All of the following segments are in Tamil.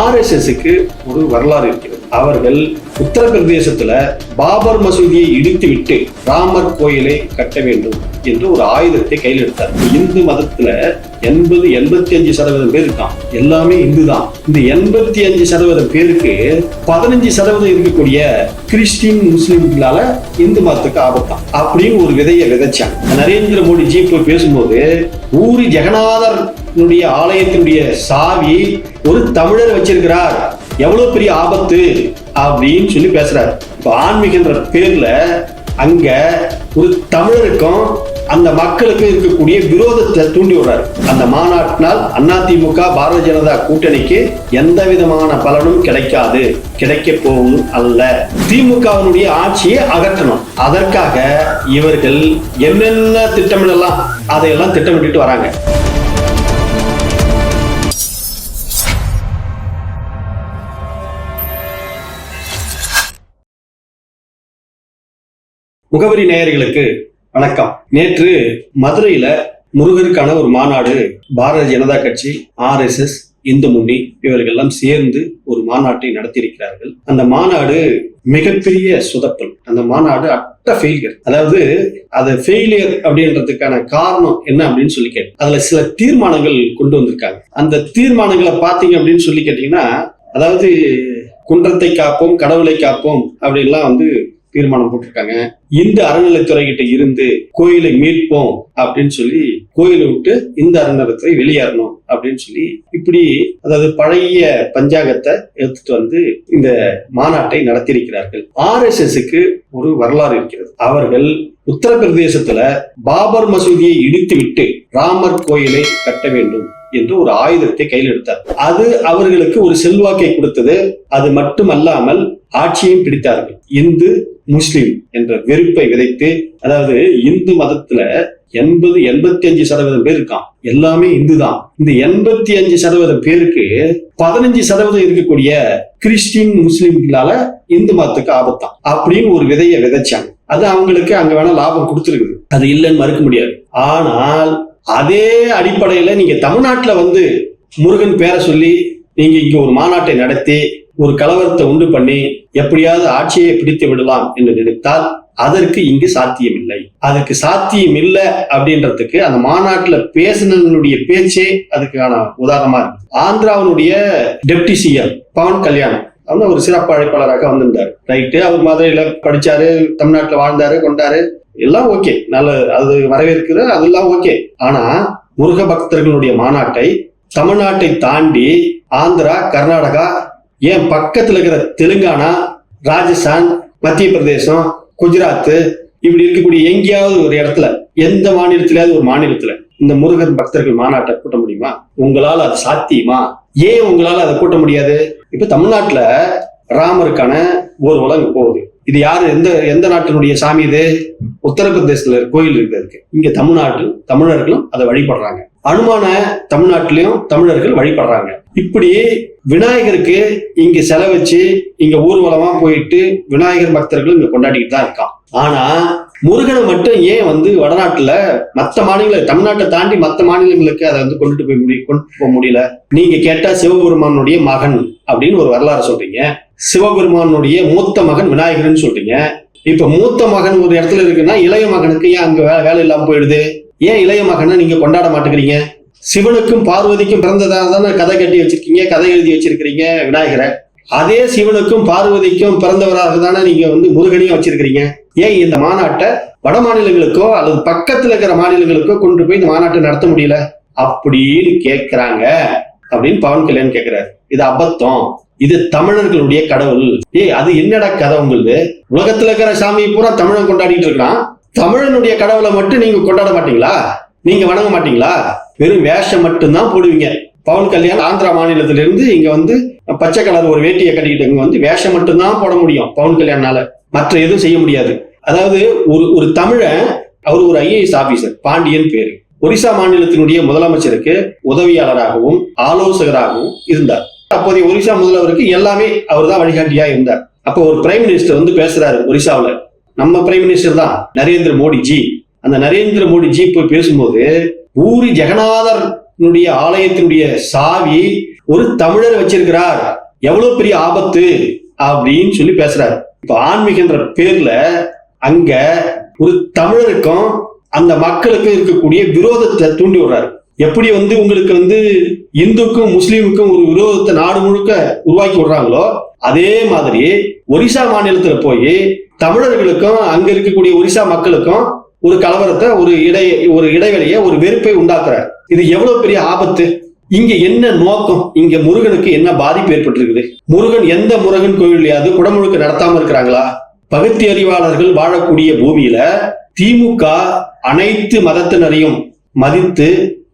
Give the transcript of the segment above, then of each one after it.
ஆர்எஸ்எஸ்க்கு ஒரு வரலாறு இருக்கிறது. அவர்கள் உத்தரப்பிரதேசத்துல பாபர் மசூதியை இடித்து விட்டு ராமர் கோயிலை கட்ட வேண்டும் என்று ஒரு ஆயுதத்தை கையில் எடுத்தார். இந்து மதத்துல எண்பது எண்பத்தி அஞ்சு சதவீதம் பேர் இருக்கான் எல்லாமே இந்து தான் இந்த எண்பத்தி அஞ்சு சதவீதம் பேருக்கு பதினஞ்சு சதவீதம் இருக்கக்கூடிய கிறிஸ்டின் முஸ்லிம்களால இந்து மதத்துக்கு ஆபத்தான். அப்படின்னு ஒரு விதையை விதைச்சாங்க. நரேந்திர மோடி ஜி பேசும்போது ஊரி ஜெகநாதர் ஆலயத்தினுடைய சாவி ஒரு தமிழர் வச்சிருக்கிறார். எவ்வளவு பெரிய ஆபத்து? அப்படின்னு சொல்லி பேசுறாரு. இப்ப ஆன்மீகன்ற பேர்ல அங்க ஒரு தமிழருக்கும் அந்த மக்களுக்கும் இருக்கக்கூடிய விரோதத்தை தூண்டி விடுறாரு. அந்த மாநாட்டினால் அதிமுக பாரதிய ஜனதா கூட்டணிக்கு எந்த விதமான பலனும் கிடைக்காது. கிடைக்க போகும் அல்ல. திமுகவினுடைய ஆட்சியை அகற்றணும். அதற்காக இவர்கள் என்னென்ன திட்டமிடலாம்? அதையெல்லாம் திட்டமிட்டுட்டு வராங்க. முகவரி நேயர்களுக்கு வணக்கம். நேற்று மதுரையில முருகருக்கான ஒரு மாநாடு பாரதிய ஜனதா கட்சி ஆர்எஸ்எஸ் இந்து முன்னி இவர்கள் எல்லாம் சேர்ந்து ஒரு மாநாட்டை நடத்தியிருக்கிறார்கள். அந்த மாநாடு மிகப்பெரிய சுதப்பல். அந்த மாநாடு அட்ட ஃபெயிலியர் அதாவது அது ஃபெயிலியர் அப்படின்றதுக்கான காரணம் என்ன அப்படின்னு சொல்லி கேட்டு அதுல சில தீர்மானங்கள் கொண்டு வந்திருக்காங்க. அந்த தீர்மானங்களை பாத்தீங்க அப்படின்னு சொல்லி கேட்டீங்கன்னா அதாவது குன்றத்தை காப்போம் கடவுளை காப்போம் அப்படின்லாம் வந்து தீர்மானம் போட்டிருக்காங்க. இந்த அறநிலைத்துறை கிட்ட இருந்து கோயிலை மீட்போம் அப்படின்னு சொல்லி கோயிலை விட்டு இந்த அறநிலைத்துறை வெளியேறணும் அப்படின்னு சொல்லி இப்படி அதாவது பழைய பஞ்சாங்கத்தை எடுத்துட்டு வந்து இந்த மாநாட்டை நடத்தியிருக்கிறார்கள். ஆர்எஸ்எஸ்க்கு ஒரு வரலாறு இருக்கிறது. அவர்கள் உத்தரப்பிரதேசத்துல பாபர் மசூதியை இடித்து விட்டு ராமர் கோயிலை கட்ட வேண்டும் என்று ஒரு ஆயுதத்தை கையில் எடுத்தார். அது அவர்களுக்கு ஒரு செல்வாக்கை கொடுத்தது. அது மட்டுமல்லாமல் ஆட்சியும் பிடித்தார்கள். இந்து முஸ்லிம் என்ற வெறுப்பை விதைத்து அதாவது இந்து மதத்துல எண்பது எண்பத்தி அஞ்சு சதவீதம் பேர் இருக்கான் எல்லாமே இந்து தான் இந்த எண்பத்தி அஞ்சு சதவீதம் பேருக்கு பதினஞ்சு சதவீதம் இருக்கக்கூடிய கிறிஸ்டின் முஸ்லிம்களால இந்து மதத்துக்கு ஆபத்தான். அப்படின்னு ஒரு விதையை விதைச்சாங்க. அது அவங்களுக்கு அங்க வேணா லாபம் கொடுத்துருக்குது. அது இல்லைன்னு மறுக்க முடியாது. ஆனால் அதே அடிப்படையில நீங்க தமிழ்நாட்டுல வந்து முருகன் பேரை சொல்லி நீங்க இங்க ஒரு மாநாட்டை நடத்தி ஒரு கலவரத்தை உண்டு பண்ணி எப்படியாவது ஆட்சியை பிடித்து விடலாம் என்று நினைத்தால் அதற்கு இங்கு சாத்தியம் இல்லை அதுக்கு சாத்தியம் இல்லை அப்படின்றதுக்கு அந்த மாநாட்டுல பேசினவனுடைய பேச்சே அதுக்கான உதாரணமா இருக்கு ஆந்திராவினுடைய டெப்டி சிஎம் பவன் கல்யாணம் அவங்க ஒரு சிறப்பு அழைப்பாளராக வந்திருந்தார். ரைட்டு அவர் மதுரையில படிச்சாரு தமிழ்நாட்டுல வாழ்ந்தாரு கொண்டாரு. எல்லாம் ஓகே. நல்ல அது வரவேற்கிறது அதெல்லாம் ஓகே. ஆனா முருக பக்தர்களுடைய மாநாட்டை தமிழ்நாட்டை தாண்டி ஆந்திரா கர்நாடகா ஏன் பக்கத்துல இருக்கிற தெலுங்கானா ராஜஸ்தான் மத்திய பிரதேசம் குஜராத் இப்படி இருக்கக்கூடிய எங்கேயாவது ஒரு இடத்துல எந்த மாநிலத்திலாவது ஒரு மாநிலத்துல இந்த முருகன் பக்தர்கள் மாநாட்டை கூட்ட முடியுமா? உங்களால அது சாத்தியமா? ஏன் உங்களால அதை கூட்ட முடியாது? இப்ப தமிழ்நாட்டுல ராமருக்கான ஒரு போகுது. இது யாரு? எந்த எந்த நாட்டினுடைய சாமி இது? உத்தரப்பிரதேசத்துல கோயில் இருக்கு இங்க தமிழ்நாட்டில் தமிழர்களும் அதை வழிபடுறாங்க. அனுமான தமிழ்நாட்டிலையும் தமிழர்கள் வழிபடுறாங்க. இப்படி விநாயகருக்கு இங்க செலவச்சு இங்க ஊர்வலமா போயிட்டு விநாயகர் பக்தர்கள் இங்க கொண்டாடிக்கிட்டு தான் இருக்கான். ஆனா முருகனை மட்டும் ஏன் வந்து வடநாட்டுல மற்ற மாநில தமிழ்நாட்டை தாண்டி மற்ற மாநிலங்களுக்கு அதை வந்து கொண்டுட்டு போய் முடிய கொண்டு போக முடியல? நீங்க கேட்டா சிவபெருமானுடைய மகன் அப்படின்னு ஒரு வரலாறு சொல்றீங்க. சிவபெருமானுடைய மூத்த மகன் விநாயகர்னு சொல்றீங்க. இப்ப மூத்த மகன் ஒரு இடத்துல இருக்குன்னா இளைய மகனுக்கு ஏன் அங்க வேலை வேலை இல்லாம போயிடுது? ஏன் இளைய மகனை நீங்க கொண்டாட மாட்டேங்கிறீங்க? சிவனுக்கும் பார்வதிக்கும் பிறந்ததாக தானே கதை கட்டி வச்சிருக்கீங்க கதை எழுதி வச்சிருக்கிறீங்க விநாயகரை. அதே சிவனுக்கும் பார்வதிக்கும் பிறந்தவராக தானே நீங்க வந்து முருகனையும் வச்சிருக்கிறீங்க. ஏன் இந்த மாநாட்டை வட மாநிலங்களுக்கோ அல்லது பக்கத்துல இருக்கிற மாநிலங்களுக்கோ கொண்டு போய் இந்த மாநாட்டை நடத்த முடியல? அப்படின்னு கேக்குறாங்க அப்படின்னு பவன் கல்யாண் கேக்குறாரு. இது அபத்தம். இது தமிழர்களுடைய கடவுள். ஏய் அது என்னடா கதை உங்களுக்கு? உலகத்துல இருக்கிற சாமியை பூரா தமிழன் கொண்டாடிட்டு இருக்கிறான். தமிழனுடைய கடவுளை மட்டும் நீங்க கொண்டாட மாட்டீங்களா? நீங்க வணங்க மாட்டீங்களா? வெறும் வேஷம் மட்டும்தான் போடுவீங்க. பவன் கல்யாண் ஆந்திரா மாநிலத்திலிருந்து இங்க வந்து பச்சை கலர் ஒரு வேட்டியை கட்டிக்கிட்டு இங்க வந்து வேஷம் மட்டும்தான் போட முடியும் பவன் கல்யாணால. மற்ற எதுவும் செய்ய முடியாது. அதாவது ஒரு ஒரு தமிழன் அவர் ஒரு ஐஏஎஸ் ஆபீசர் பாண்டியன் பேரு. ஒரிசா மாநிலத்தினுடைய முதலமைச்சருக்கு உதவியாளராகவும் ஆலோசகராகவும் இருந்தார். அப்போதைய ஒரிசா முதல்வருக்கு எல்லாமே அவர் தான் வழிகாட்டியா இருந்தார். அப்போ ஒரு பிரைம் மினிஸ்டர் வந்து பேசுறாரு ஒரிசாவுல. நம்ம பிரைம் மினிஸ்டர் தான் நரேந்திர மோடி ஜி அந்த நரேந்திர மோடி ஜி போய் பேசும்போது ஊரி ஜெகநாதர் ஆலயத்தினுடைய சாவி ஒரு தமிழர் வச்சிருக்கிறார். எவ்வளவு பெரிய ஆபத்து அப்படின்னு சொல்லி பேசுறாரு. இப்ப ஆன்மீகன்ற பேர்ல அங்க ஒரு தமிழருக்கும் அந்த மக்களுக்கும் இருக்கக்கூடிய விரோதத்தை தூண்டி விடுறாரு. எப்படி வந்து உங்களுக்கு வந்து இந்துக்கும் முஸ்லீமுக்கும் ஒரு விரோதத்தை நாடு முழுக்க உருவாக்கி விடுறாங்களோ அதே மாதிரி ஒரிசா மாநிலத்துல போய் தமிழர்களுக்கும் அங்க இருக்கக்கூடிய ஒரிசா மக்களுக்கும் ஒரு கலவரத்தை ஒரு இடை ஒரு இடைவெளியை ஒரு வெறுப்பை உண்டாக்குற. இது எவ்வளவு பெரிய ஆபத்து? இங்க என்ன நோக்கம்? இங்க முருகனுக்கு என்ன பாதிப்பு ஏற்பட்டிருக்குது? முருகன் எந்த முருகன் கோயிலையாவது குடமுழுக்க நடத்தாம இருக்கிறாங்களா? பகுத்தி அறிவாளர்கள் வாழக்கூடிய பூமியில திமுக அனைத்து மதத்தினரையும் மதித்து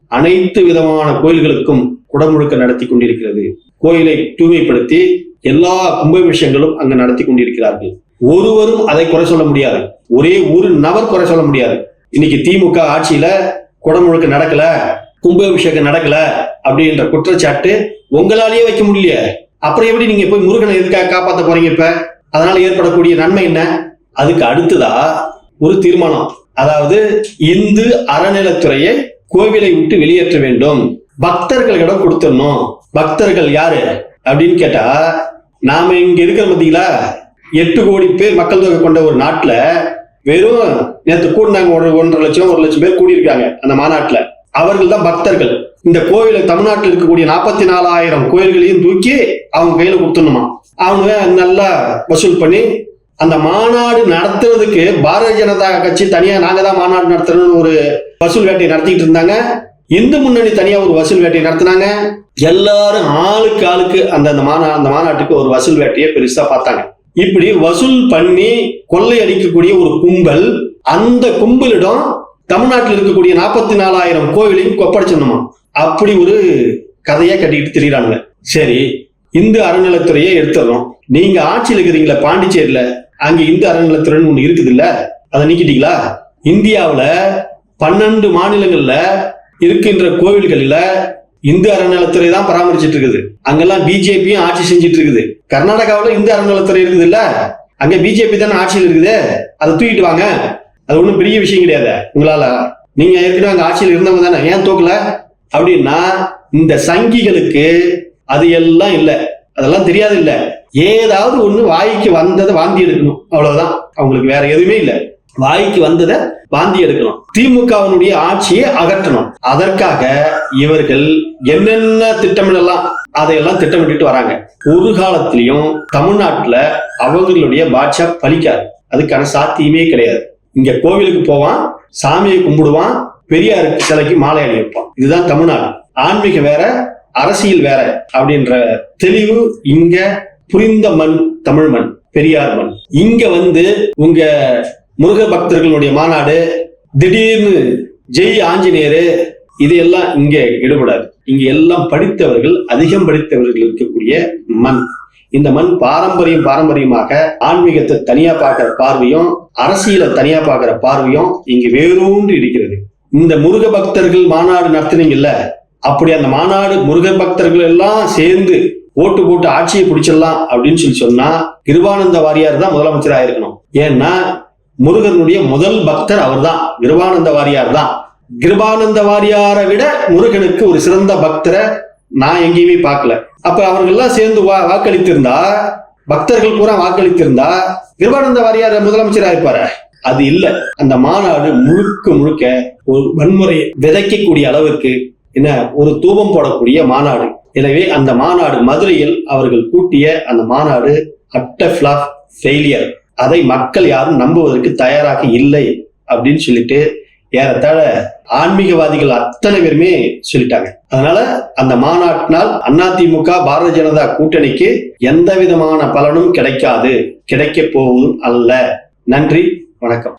அனைத்து விதமான கோயில்களுக்கும் குடமுழுக்க நடத்தி கொண்டிருக்கிறது. கோயிலை தூய்மைப்படுத்தி எல்லா கும்பாபிஷேகங்களும் அங்கு நடத்தி கொண்டிருக்கிறார்கள். ஒருவரும் அதை குறை சொல்ல முடியாது. ஒரே ஒரு நபர் குறை சொல்ல முடியாது. இன்னைக்கு திமுக ஆட்சியில குடமுழுக்க நடக்கல கும்பாபிஷேகம் நடக்கல அப்படின்ற குற்றச்சாட்டு உங்களாலேயே வைக்க முடியல அப்புறம் எப்படி நீங்க போய் முருகனை எதுக்காக காப்பாற்ற போறீங்க இப்ப? அதனால ஏற்படக்கூடிய நன்மை என்ன? அதுக்கு அடுத்ததா ஒரு தீர்மானம். அதாவது இந்து அறநிலைத்துறையை கோவிலை விட்டு வெளியேற்ற வேண்டும். பக்தர்களிடம் கொடுத்துடணும். பக்தர்கள் யாரு? அப்படின்னு கேட்டா நாம இங்க இருக்கிற பார்த்தீங்களா எட்டு கோடி பேர் மக்கள் தொகை கொண்ட ஒரு நாட்டுல வெறும் நேற்று கூடினாங்க ஒரு ஒன்றரை லட்சம் ஒரு லட்சம் பேர் கூடியிருக்காங்க அந்த மாநாட்டுல. அவர்கள் தான் பக்தர்கள். இந்த கோயிலை தமிழ்நாட்டில் இருக்கக்கூடிய நாற்பத்தி நாலாயிரம் கோயில்களையும் தூக்கி அவங்க கையில கொடுத்துடணுமா? அவங்க நல்லா வசூல் பண்ணி அந்த மாநாடு நடத்துறதுக்கு பாரதிய ஜனதா கட்சி தனியா நாங்க தான் மாநாடு நடத்துறோம்னு ஒரு வசூல் வேட்டை நடத்திட்டு இருந்தாங்க. இந்து முன்னணி தனியா ஒரு வசூல் வேட்டையை நடத்தினாங்க. எல்லாரும் ஆளுக்கு ஆளுக்கு அந்த அந்த மாநா அந்த மாநாட்டுக்கு ஒரு வசூல் வேட்டையை பெருசா பார்த்தாங்க. இப்படி வசூல் பண்ணி கொள்ளை அடிக்கக்கூடிய ஒரு கும்பல் அந்த கும்பலிடம் தமிழ்நாட்டில் இருக்கக்கூடிய நாற்பத்தி நாலாயிரம் கோவிலையும் கொப்படைச்சிடணுமா? அப்படி ஒரு கதையை கட்டிக்கிட்டு திரியிறானுங்க. சரி இந்து அறநிலைத்துறையே எடுத்துடுறோம் நீங்க ஆட்சியில் இருக்கிறீங்களா பாண்டிச்சேரியில. அங்க இந்து அறநிலைத்துறைன்னு ஒண்ணு இருக்குது இல்ல அதை நீக்கிட்டீங்களா? இந்தியாவில பன்னெண்டு மாநிலங்கள்ல இருக்கின்ற கோவில்களில இந்து அறநிலத்துறை தான் பராமரிச்சிட்டு இருக்குது. அங்கெல்லாம் பிஜேபியும் ஆட்சி செஞ்சுட்டு இருக்குது. கர்நாடகாவுல இந்து அறநிலத்துறை இருக்குது இல்ல அங்க பிஜேபி தானே ஆட்சியில் இருக்குது. அதை தூக்கிட்டு வாங்க. அது ஒண்ணும் பெரிய விஷயம் கிடையாது. உங்களால. நீங்க ஏற்கனவே அங்க ஆட்சியில் இருந்தவங்க தானே. ஏன் தூக்கல? அப்படின்னா இந்த சங்கிகளுக்கு அது எல்லாம் இல்லை. அதெல்லாம் தெரியாது இல்ல. ஏதாவது ஒண்ணு வாய்க்கு வந்ததை வாந்தி எடுக்கணும். அவ்வளவுதான். அவங்களுக்கு வேற எதுவுமே இல்லை. வாய்க்கு வந்ததை வாந்தி எடுக்கணும் திமுகவினுடைய ஆட்சியை அகற்றணும். அதற்காக இவர்கள் என்னென்ன திட்டமிடலாம் அதையெல்லாம் திட்டமிட்டு வராங்க. ஒரு காலத்திலையும் தமிழ்நாட்டுல அவங்களுடைய பாட்சா பலிக்காது. அதுக்கான சாத்தியமே கிடையாது. இங்க கோவிலுக்கு போவான் சாமியை கும்பிடுவான் பெரியார் சிலைக்கு மாலை அணிவிப்பான். இதுதான் தமிழ்நாடு. ஆன்மீகம் வேற அரசியல் வேற அப்படின்ற தெளிவு இங்க புரிந்த மண் தமிழ் மண் பெரியார் மண். இங்க வந்து உங்க முருக பக்தர்களுடைய மாநாடு திடீர்னு ஜெய் ஆஞ்சநேயரு இதையெல்லாம் இங்க ஈடுபடாது. இங்க எல்லாம் படித்தவர்கள் அதிகம் படித்தவர்கள் இருக்கக்கூடிய மண். இந்த மண் பாரம்பரியம் பாரம்பரியமாக ஆன்மீகத்தை தனியா பார்க்கிற பார்வையும் அரசியலை தனியா பார்க்கிற பார்வையும் இங்கு வேரூன்றி இருக்கிறது. இந்த முருக பக்தர்கள் மாநாடு நடத்தினீங்கல்ல அப்படி அந்த மாநாடு முருக பக்தர்கள் எல்லாம் சேர்ந்து ஓட்டு போட்டு ஆட்சியை பிடிச்சிடலாம் அப்படின்னு சொல்லி சொன்னா கிருபானந்த வாரியார் தான் முதலமைச்சராக இருக்கணும் ஏன்னா முருகனுடைய முதல் பக்தர் அவர்தான். கிருபானந்த வாரியார் தான் கிருபானந்த வாரியாரை விட முருகனுக்கு ஒரு சிறந்த பக்தரை நான் எங்கேயுமே பார்க்கல. அப்ப அவர்கள்லாம் சேர்ந்து வா வாக்களித்திருந்தா பக்தர்கள் பூரா வாக்களித்திருந்தா கிருபானந்த வாரியார் முதலமைச்சராக இருப்பாரு? அது இல்ல. அந்த மாநாடு முழுக்க முழுக்க ஒரு வன்முறை விதைக்கக்கூடிய அளவுக்கு என்ன ஒரு தூபம் போடக்கூடிய மாநாடு. எனவே அந்த மாநாடு மதுரையில் அவர்கள் கூட்டிய அந்த மாநாடு அட்ட ஃபிளாப் ஃபெயிலியர் அதை மக்கள் யாரும் நம்புவதற்கு தயாராக இல்லை அப்படின்னு சொல்லிட்டு ஏறத்தாழ ஆன்மீகவாதிகள் அத்தனை பேருமே சொல்லிட்டாங்க. அதனால அந்த மாநாட்டினால் அதிமுக பாரதிய ஜனதா கூட்டணிக்கு எந்த விதமான பலனும் கிடைக்காது. கிடைக்க போவதும் அல்ல. நன்றி வணக்கம்.